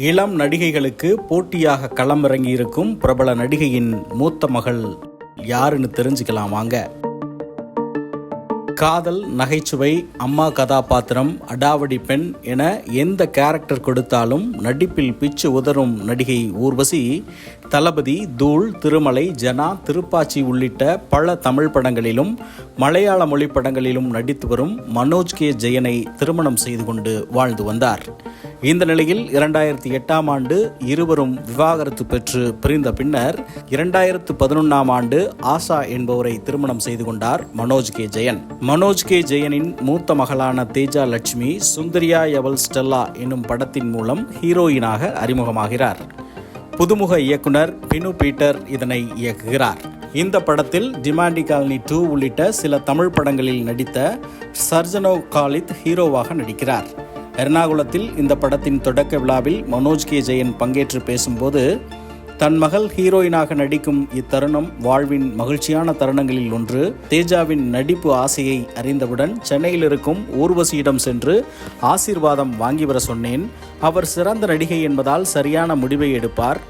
இளம் நடிகைகளுக்கு போட்டியாக களமிறங்கியிருக்கும் பிரபல நடிகையின் மூத்த மகள் யாருன்னு தெரிஞ்சுக்கலாம் வாங்க. காதல் நகைச்சுவை அம்மா கதாபாத்திரம் அடாவடி பெண் என எந்த கேரக்டர் கொடுத்தாலும் நடிப்பில் பிச்சு உதறும் நடிகை ஊர்வசி தளபதி தூள் திருமலை ஜனா திருப்பாச்சி உள்ளிட்ட பல தமிழ் படங்களிலும் மலையாள மொழி படங்களிலும் நடித்து வரும் மனோஜ் கே. ஜெயனை திருமணம் செய்து கொண்டு வாழ்ந்து வந்தார். இந்த நிலையில் இரண்டாயிரத்தி எட்டாம் ஆண்டு இருவரும் விவாகரத்து பெற்று பிரிந்த பின்னர் இரண்டாயிரத்து பதினொன்றாம் ஆண்டு ஆஷா என்பவரை திருமணம் செய்து கொண்டார் மனோஜ் கே. ஜெயன். மனோஜ் கே. ஜெயனின் மூத்த மகளான தேஜா லட்சுமி சுந்தரியா எவல் ஸ்டெல்லா என்னும் படத்தின் மூலம் ஹீரோயினாக அறிமுகமாகிறார். புதுமுக இயக்குனர் பினு பீட்டர் இதனை இயக்குகிறார். இந்த படத்தில் டிமாண்டி காலனி டூ உள்ளிட்ட சில தமிழ் படங்களில் நடித்த சர்ஜனோ காலித் ஹீரோவாக நடிக்கிறார். எர்ணாகுளத்தில் இந்த படத்தின் தொடக்க விழாவில் மனோஜ் கே ஜெயன் பங்கேற்று பேசும்போது தன் மகள் ஹீரோயினாக நடிக்கும் இத்தருணம் வாழ்வின் மகிழ்ச்சியான தருணங்களில் ஒன்று. தேஜாவின் நடிப்பு ஆசையை அறிந்தவுடன் சென்னையில் இருக்கும் ஊர்வசியிடம் சென்று ஆசீர்வாதம் வாங்கி வர சொன்னேன். அவர் சிறந்த நடிகை என்பதால் சரியான முடிவை எடுப்பார்.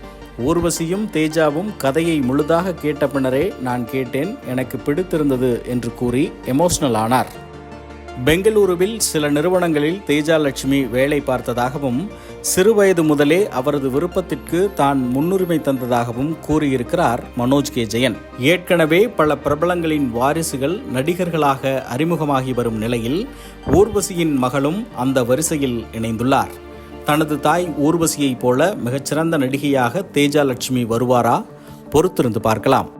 ஊர்வசியும் தேஜாவும் கதையை முழுதாக கேட்ட பின்னரே நான் கேட்டேன் எனக்கு பிடித்திருந்தது என்று கூறி எமோஷனல் ஆனார். பெங்களூருவில் சில நிறுவனங்களில் தேஜா லட்சுமி வேலை பார்த்ததாகவும் சிறுவயது முதலே அவரது விருப்பத்திற்கு தான் முன்னுரிமை தந்ததாகவும் கூறியிருக்கிறார் மனோஜ் கே. ஜெயன். ஏற்கனவே பல பிரபலங்களின் வாரிசுகள் நடிகர்களாக அறிமுகமாகி வரும் நிலையில் ஊர்வசியின் மகளும் அந்த வரிசையில் இணைந்துள்ளார். தனது தாய் ஊர்வசியைப் போல மிகச்சிறந்த நடிகையாக தேஜாலட்சுமி வருவாரா? பொறுத்திருந்து பார்க்கலாம்.